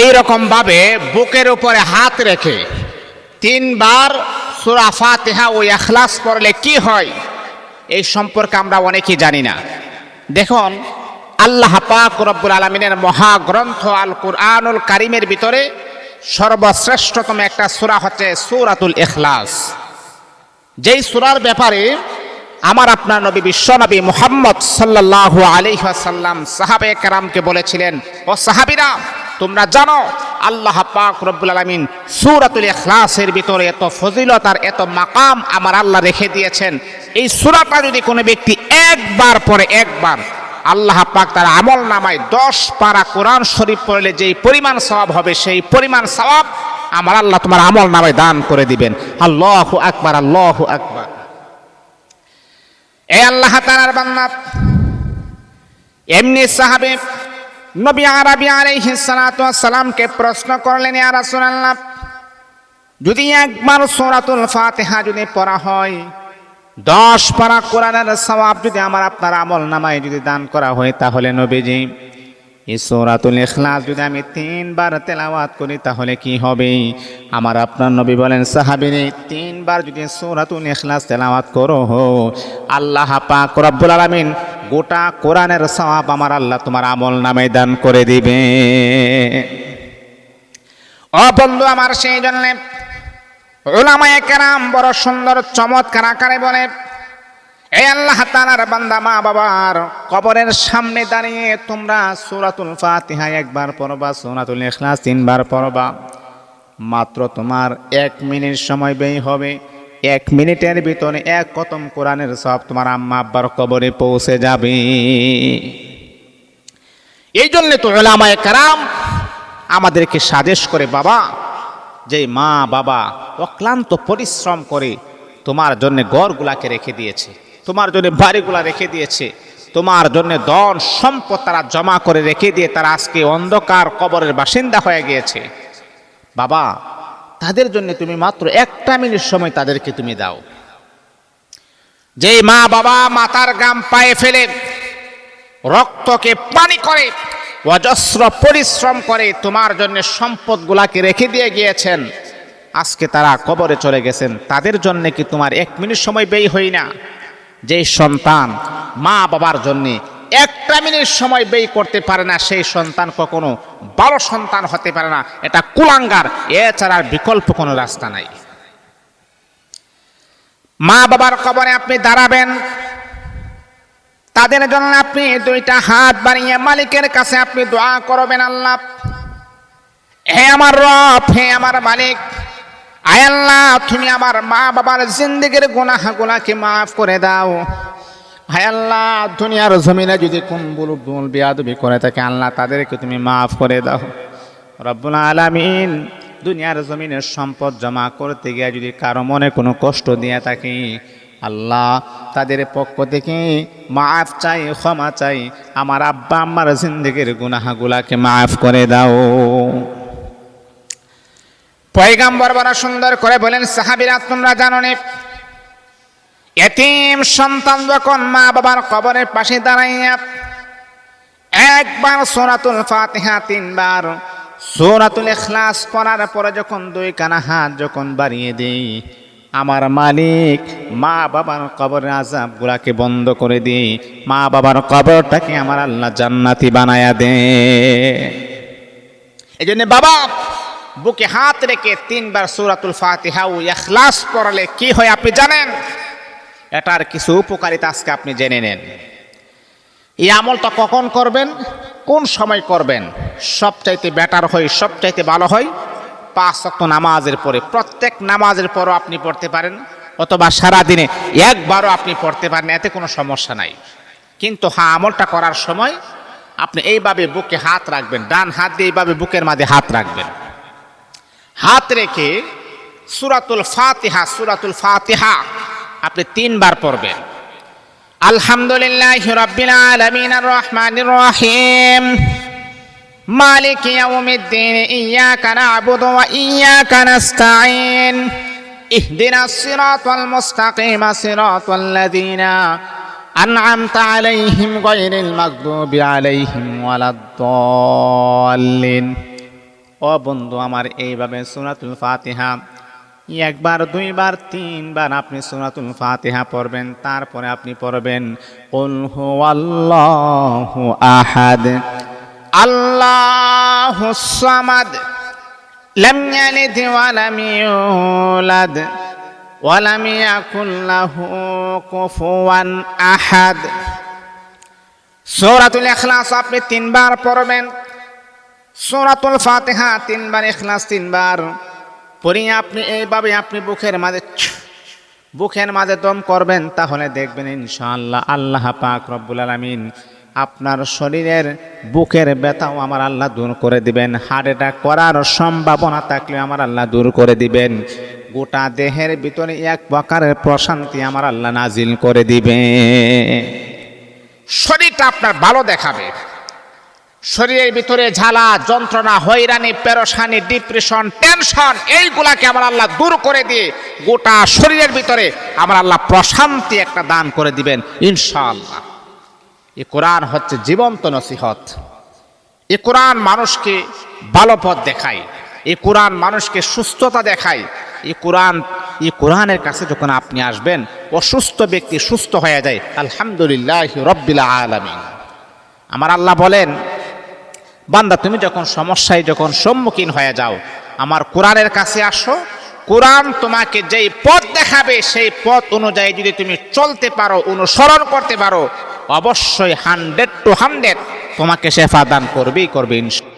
এই রকম ভাবে বুকের উপরে হাত রেখে তিনবার সুরা ফাতিহা ও এখলাস পড়লে কি হয়? এই সম্পর্কে আমরা অনেকেই জানি না। দেখুন, আল্লাহ পাক রব্বুল আলমিনের মহাগ্রন্থ আল কুরআনুল কারিমের ভিতরে সর্বশ্রেষ্ঠতম একটা সূরা হচ্ছে সূরাতুল এখলাস যেই সুরার ব্যাপারে আমার আপনার নবী বিশ্বনবী মুহাম্মদ সাল্লাল্লাহু আলাইহি ওয়াসাল্লাম সাহাবে কেরামকে বলেছিলেন, ও সাহাবীরা তোমরা জানো, আল্লাহ পাক রব্বুল আলামিন সূরাতুল ইখলাসের ভিতরে এত ফজিলত আর এত মাকাম আমার আল্লাহ রেখে দিয়েছেন। এই সূরাটা যদি কোনো ব্যক্তি একবার পরে একবার, আল্লাহ পাক তার আমল নামায় দশ পারা কোরআন শরীফ পড়লে যেই পরিমাণ সওয়াব হবে, সেই পরিমাণ সওয়াব আমার আল্লাহ তোমার আমল নামায় দান করে দিবেন। আল্লাহ আকবার আল্লাহ আকবার। এ আল্লাহ তাআলার বান্দা, এমনি সাহাবে নবী আরবি আলাইহিস সালাতু সালামকে প্রশ্ন করলেন, ইয়া রাসূলুল্লাহ, যদি একবার সূরাতুল ফাতিহা যদি পড়া হয়, দশ পারা কোরআনের সওয়াব যদি আমার আপনার আমল নামায় যদি দান করা হয়, তাহলে নবীজি, এই সূরাতুল ইখলাস যদি আমি তিনবার তেলাওয়াত করি, তাহলে কি হবে? আমার আপনার নবী বলেন সাহাবিনে তিনবার যদি সূরাতুল ইখলাস তেলাওয়াত করো, আল্লাহ পাক রব্বুল আলামিন গোটা কোরআনের সওয়াব আমার আল্লাহ তোমার আমল নামে দান করে দিবে। ও বন্ধু আমার সেই জন্যে ওলামায়ে কেরাম বড় সুন্দর চমৎকার আকারে বলে এই আল্লাহ তালার বান্দা মা বাবার কবরের সামনে দাঁড়িয়ে তোমরা সূরাতুল ফাতিহা একবার পড়বা, সূরাতুল ইখলাস তিনবার পড়বা। মাত্র তোমার এক মিনিট সময় ব্যয় হবে। এক মিনিটের ভিতরে এক কতম কোরআনের সব তোমার আম্মা আব্বার কবরে পৌঁছে যাবে। এই জন্যে তো ওলামায়ে কেরাম আমাদেরকে সাজেশ করে, বাবা, যে মা, বাবা, অক্লান্ত পরিশ্রম করে তোমার জন্য গড়গুলাকে রেখে দিয়েছে, তোমার জন্য বাড়িগুলা রেখে দিয়েছে, তোমার জন্য ধন সম্পদ তারা জমা করে রেখে দিয়ে তারা আজকে অন্ধকার কবরের বাসিন্দা হয়ে গিয়েছে। বাবা তাদের জন্য তুমি মাত্র একটা মিনিট সময় তাদেরকে তুমি দাও। যেই মা বাবা মাতার গাম পায়ে ফেলে, রক্তকে পানি করে, অজস্র পরিশ্রম করে তোমার জন্য সম্পদগুলাকে রেখে দিয়ে গিয়েছেন, আজকে তারা কবরে চলে গেছেন। তাদের জন্য কি তোমার এক মিনিট সময় ব্যয় হই না? যে সন্তান মা বাবার জন্য একটা মিনিট সময় ব্যয় করতে পারে না, সেই সন্তান কখনো বড় সন্তান হতে পারে না। এটা কুলাঙ্গার, এছাড়া বিকল্প কোনো রাস্তা নাই। মা বাবার কবরে আপনি দাঁড়াবেন, তাদের জন্য আপনি দুইটা হাত বাড়িয়ে মালিকের কাছে আপনি দোয়া করবেন, আল্লাহ। হে আমার রব, হে আমার মালিক, আয় আল্লাহ, তুমি আমার মা বাবার জিন্দগির গুনাহগুলাকে মাফ করে দাও। হায় আল্লাহ, দুনিয়ার জমিনে যদি কোন বুল বুল বিয়াদবি করে থাকে, আল্লাহ তাদেরকে তুমি মাফ করে দাও। রব্বুল আলামিন, দুনিয়ার জমিনের সম্পদ জমা করতে গিয়ে যদি কারও মনে কোনো কষ্ট দিয়ে থাকি, আল্লাহ তাদের পক্ষ থেকে মাফ চাই, ক্ষমা চাই, আমার আব্বা আম্মার জিন্দগির গুনাহাগুলাকে মাফ করে দাও। পয়গাম্বর বড় সুন্দর করে বলেন, সাহাবিরা, তোমরা জানো নে এতিম সন্তান যখন মা বাবার কবরের পাশে দাঁড়াইয়া একবার সোনাতুল ফাতিহা তিনবার সোনাতুল ইখলাস পড়ার পরে যখন দুই কানা হাত যখন বাড়িয়ে দেই, আমার মালিক মা বাবার কবরের আজাব গুলাকে বন্ধ করে দিই মা বাবার কবরটাকে আমার আল্লাহ জান্নাতি বানায়া দে এই জন্য বাবা, বুকে হাত রেখে তিনবার সূরাতুল ফাতিহা ও ইখলাস পড়ালে কি হয় আপনি জানেন? এটার কিছু উপকারিতা আজকে আপনি জেনে নেন। এই আমলটা কখন করবেন? কোন সময় করবেন? সবচাইতে বেটার হয়, সবচাইতে ভালো হয় পাঁচ ওয়াক্ত নামাজের পরে। প্রত্যেক নামাজের পরও আপনি পড়তে পারেন, অথবা সারা দিনে একবারও আপনি পড়তে পারেন, এতে কোনো সমস্যা নাই। কিন্তু হ্যাঁ আমলটা করার সময় আপনি এইভাবে বুকে হাত রাখবেন, ডান হাত দিয়ে এইভাবে বুকের মাঝে হাত রাখবেন। হাত রেখে সুরাতুল ফাতিহা সুরাতুল ফাতিহা আপনি তিনবার পড়বেন আলহামদুলিল্লাহ রব্বিল আলামিন আর রহমানির রহিম মালিক ইয়াউমিদ্দিন ইয়াকা না'বুদু ওয়া ইয়াকা নাস্তাঈন اهدنا الصراط المستقيم صراط الذين أنعمت عليهم غير المغضوب عليهم ولا الضالين ও বন্ধু আমার এইভাবে সুরাতুল ফাতিহা একবার, দুইবার, তিনবার আপনি সুরাতুল ফাতিহা পড়বেন, তারপরে আপনি পড়বেন, কুল হুয়াল্লাহু আহাদ আল্লাহুস সামাদ, লাম ইয়ালিদ ওয়া লাম ইউলাদ, ওয়া লাম কুফুয়ান আহাদ। সূরাতুল ইখলাস আপনি তিনবার পড়বেন, সূরাতুল ফাতিহা তিনবার, ইখলাস তিনবার। পড়িয়ে আপনি এইভাবে আপনি বুকের মাঝে বুকের মাঝে দম করবেন, তাহলে দেখবেন ইনশাআল্লাহ আল্লাহ পাক রব্বুল আলামিন আপনার শরীরের বুকের ব্যথাও আমার আল্লাহ দূর করে দিবেন। হার্ট অ্যাটাক করার সম্ভাবনা থাকলে আমার আল্লাহ দূর করে দিবেন। গোটা দেহের ভিতরে এক প্রকারের প্রশান্তি আমার আল্লাহ নাজিল করে দিবে শরীরটা আপনার ভালো দেখাবে। শরীরের ভিতরে ঝালা যন্ত্রণা, হয়রানি পেরোসানি ডিপ্রেশন টেনশন এইগুলাকে আমার আল্লাহ দূর করে দিয়ে গোটা শরীরের ভিতরে আমার আল্লাহ প্রশান্তি একটা দান করে দিবেন, ইনশাআল্লাহ। এ কোরআন হচ্ছে জীবন্ত নসিহত। এ কোরআন মানুষকে ভালো পথ দেখায়, এ কোরআন মানুষকে সুস্থতা দেখায়। এ কোরআন এই কোরআনের কাছে যখন আপনি আসবেন, অসুস্থ ব্যক্তি সুস্থ হয়ে যায়, আলহামদুলিল্লাহ রব্বিল আলামিন। আমার আল্লাহ বলেন বান্দা, তুমি যখন সমস্যায়, যখন সম্মুখীন হয়ে যাও, আমার কোরআনের কাছে আসো। কোরআন তোমাকে যেই পথ দেখাবে, সেই পথ অনুযায়ী যদি তুমি চলতে পারো, অনুসরণ করতে পারো, অবশ্যই হান্ড্রেড টু হান্ড্রেড তোমাকে শেফা দান করবেই করবে ইনশা